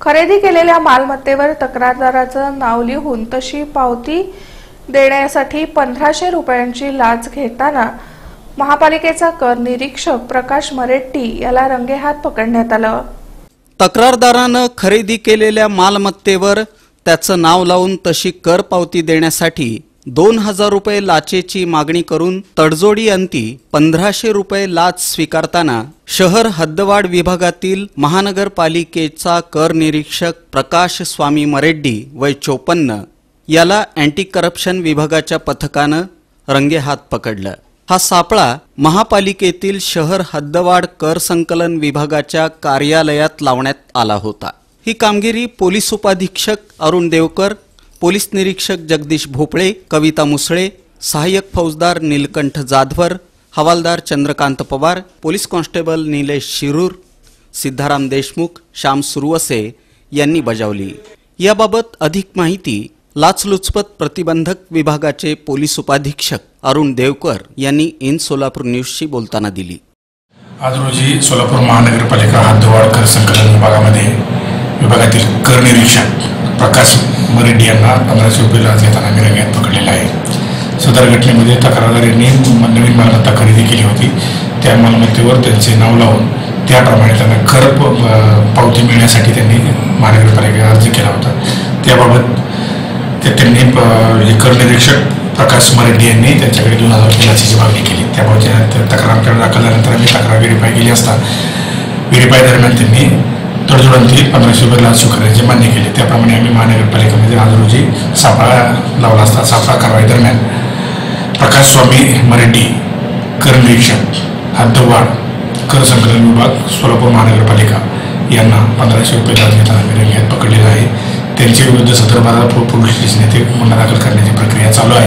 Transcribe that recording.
खरेदी केलेल्या मालमत्तेवर तक्रारदाराचं नाव लिहून तशी पावती देण्यासाठी पंधराशे रुपयांची लाच घेताना महापालिकेचा कर निरीक्षक प्रकाश मरेट्टी याला रंगेहात पकडण्यात आलं. तक्रारदारानं खरेदी केलेल्या मालमत्तेवर त्याचं नाव लावून तशी कर पावती देण्यासाठी दोन हजार रुपये लाचेची मागणी करून तडजोडी अंती पंधराशे रुपये लाच स्वीकारताना शहर हद्दवाड विभागातील महानगरपालिकेचा कर निरीक्षक प्रकाश स्वामी मरेड्डी वय चोपन्न याला अँटी करप्शन विभागाच्या पथकानं रंगेहात पकडलं. हा सापळा महापालिकेतील शहर हद्दवाड कर संकलन विभागाच्या कार्यालयात लावण्यात आला होता. ही कामगिरी पोलीस उपाधीक्षक अरुण देवकर पोलीस निरीक्षक जगदीश भोपळे कविता मुसळे सहाय्यक फौजदार नीलकंठ जाधवर हवालदार चंद्रकांत पवार पोलीस कॉन्स्टेबल निलेश शिरूर सिद्धाराम देशमुख श्याम सुरवसे यांनी बजावली. याबाबत अधिक माहिती लाचलुचपत प्रतिबंधक विभागाचे पोलीस उपाधीक्षक अरुण देवकर यांनी इन सोलापूर न्यूजशी बोलताना दिली. आज रोजी सोलापूर महानगरपालिका हद्दवाढ कर संकलन विभागामध्ये विभागातील कर निरीक्षक प्रकाश मरेड्डी यांना पंधराशे रुपये लाच घेताना रंगेहात पकडलेला आहे. सदर घटनेमध्ये तक्रारदारांनी नवीन मालमत्ता खरेदी केली होती. त्या मालमत्तेवर त्यांचे नाव लावून त्याप्रमाणे त्यांना खर प- पावती मिळण्यासाठी त्यांनी महानगरपालिकेला अर्ज केला होता. त्याबाबत ते त्यांनी हे कर निरीक्षक प्रकाश मरेड्डी यांनी त्यांच्याकडे दोन हजार रुपये लाचीची मागणी केली. त्याबाबत त्या तक्रार दाखल झाल्यानंतर आम्ही तक्रार व्हेरीफाय केली असता व्हेरीफाय दरम्यान त्यांनी तडजोडांती पंधराशे रुपये लाच स्वीकारण्याचे मान्य केले. त्याप्रमाणे आम्ही महानगरपालिकेमध्ये आज रोजी सापळा लावला असता. सापळा कारवाई दरम्यान प्रकाश स्वामी मराठी कर निरीक्षक हद्दवाढ कर संकलन विभाग सोलापूर महानगरपालिका यांना पंधराशे रुपये लाच घेताना आम्ही रंगेहात पकडलेला आहे. त्यांच्याविरुद्ध सदर बाजार पोलीस स्टेशन येथे गुन्हा दाखल करण्याची प्रक्रिया चालू आहे.